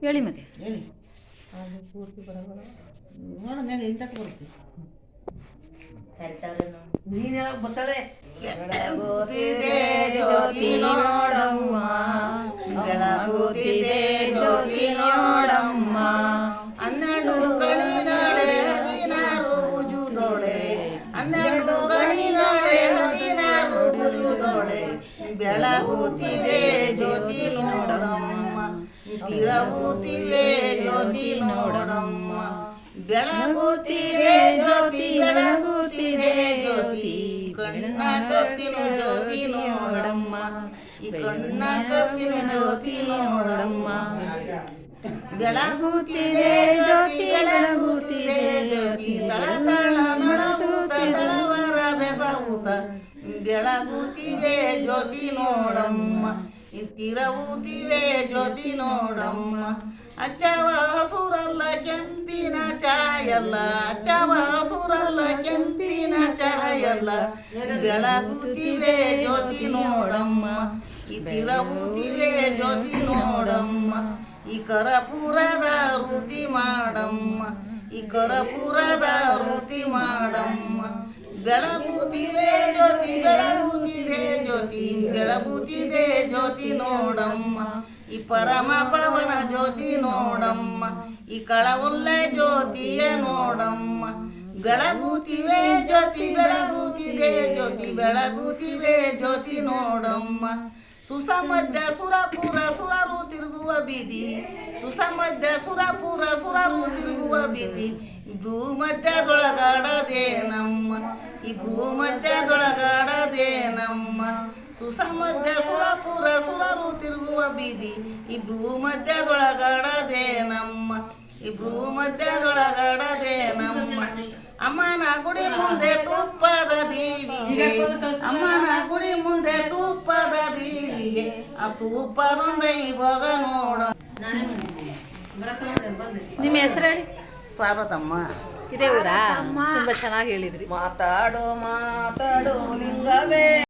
ಹೇಳಿ ಮತ್ತೆ. ಹೇಳಿ. ಅದು ಪೂರ್ತಿ ಬರೋಲ್ಲ ನೋಡ ನಾನು ಇಂತಕ್ಕೆ ಬರುತ್ತೆ ನೀನು ಹೇಳಕ್ ಬರ್ತಾಳೆ. ಬೆಳಗುತ್ತಿದೆ ಜ್ಯೋತಿ ನೋಡಮ್ಮ. ಬೆಳಗುತ್ತಿದೆ ಜ್ಯೋತಿ ನೋಡಮ್ಮ. ಹನ್ನೆರಡು ಗಣಿನಾಳೆ ಹದಿನಾರು ಹನ್ನೆರಡು ಉಜುದೊಳೆ ಬೆಳಗುತ್ತಿದೆ ತಿರಗುತ್ತಿವೆ ಜ್ಯೋತಿ ನೋಡಮ್ಮ. ಬೆಳಗುತ್ತಿವೆ ಜ್ಯೋತಿ ಬೆಳಗುತ್ತಿವೆ ಜ್ಯೋತಿ. ಕಣ್ಣ ಕಪ್ಪಿನ ಜ್ಯೋತಿ ನೋಡಮ್ಮ. ಈ ಕಣ್ಣ ಕಪ್ಪಿನ ಜ್ಯೋತಿ ನೋಡಮ್ಮ. ಬೆಳಗುತ್ತಿದೆ ಜ್ಯೋತಿ ಬೆಳಗುತ್ತಿದೆ ಜ್ಯೋತಿ. ತಳ ತಳ ನೊಳಗೂತ ತಳವರ ಬೆಸಗೂತ ಬೆಳಗುತ್ತಿವೆ ಜ್ಯೋತಿ ನೋಡಮ್ಮ. ಇತ್ತಿರವುತ್ತಿವೆ ಜ್ಯೋತಿ ನೋಡಮ್ಮ. ಅಚ್ಚವ ಸುರಲ್ಲ ಕೆಂಪಿನ ಚಾಯಲ್ಲ ಅಚ್ಚವ ಸುರಲ್ಲ ಕೆಂಪಿನ ಚಾಯಲ್ಲ ಬೆಳಗುತ್ತಿವೆ ಜ್ಯೋತಿ ನೋಡಮ್ಮ. ಇತ್ತಿರವುತ್ತಿವೆ ಜ್ಯೋತಿ ನೋಡಮ್ಮ. ಈ ಕರಪುರದ ಋತಿ ಮಾಡಮ್ಮ. ಈ ಕರಪುರದ ಋತಿ ಮಾಡಮ್ಮ. ಬೆಳಗುತ್ತಿವೆ ಜ್ಯೋತಿ, ಬೆಳಗುತ್ತಿದೆ ಜ್ಯೋತಿ ಬೆಳಗುತ್ತಿದೆ ಜ್ಯೋತಿ ನೋಡಮ್ಮ. ಈ ಪರಮ ಪವನ ಜ್ಯೋತಿ ನೋಡಮ್ಮ. ಈ ಕಳವೊಲ್ಲೆ ಜ್ಯೋತಿಯ ನೋಡಮ್ಮ. ಬೆಳಗುತ್ತಿವೆ ಜ್ಯೋತಿ, ಬೆಳಗುತ್ತಿದೆ ಜ್ಯೋತಿ, ಬೆಳಗುತ್ತಿವೆ ಜ್ಯೋತಿ ನೋಡಮ್ಮ. ಸುಸಮಧ್ಯ ಸುರಪುರ ಸುರರು ಬೀದಿ ಸುಸಮಧ್ಯ ಸುರಪುರ ಸುರರು ತಿರುಗುವ ಬೀದಿ ಭೂಮಧ್ಯದೊಳಗಾಡದೆ ನಮ್ಮ, ಈ ಭೂಮಧ್ಯದೊಳಗಾಡದೆ ನಮ್ಮ ಸುಸಮಧ್ಯ ಸುರಪುರ ಸುರರು ತಿರುಗುವ ಬೀದಿ, ಈ ಭೂಮಧ್ಯದೊಳಗಾಡದೆ ನಮ್ಮ, ಈ ಭೂಮಧ್ಯದೊಳಗಾಡದೆ ನಮ್ಮ. ಅಮ್ಮನ ಗುಡಿ ಮುಂದೆ ತುಪ್ಪದ ದೇವಿಗೆ ದೇವಿಗೆ ಆ ತುಪ್ಪದೊಂದೇ ಇವಾಗ ನೋಡ. ನಿಮ್ಮ ಹೆಸರು ಹೇಳಿ? ಪಾರ್ವತಮ್ಮ. ಇದೇ ಊರಾ? ತುಂಬಾ ಚೆನ್ನಾಗಿ ಹೇಳಿದ್ರಿ. ಮಾತಾಡೋ ಮಾತಾಡೋ ಲಿಂಗವೇ.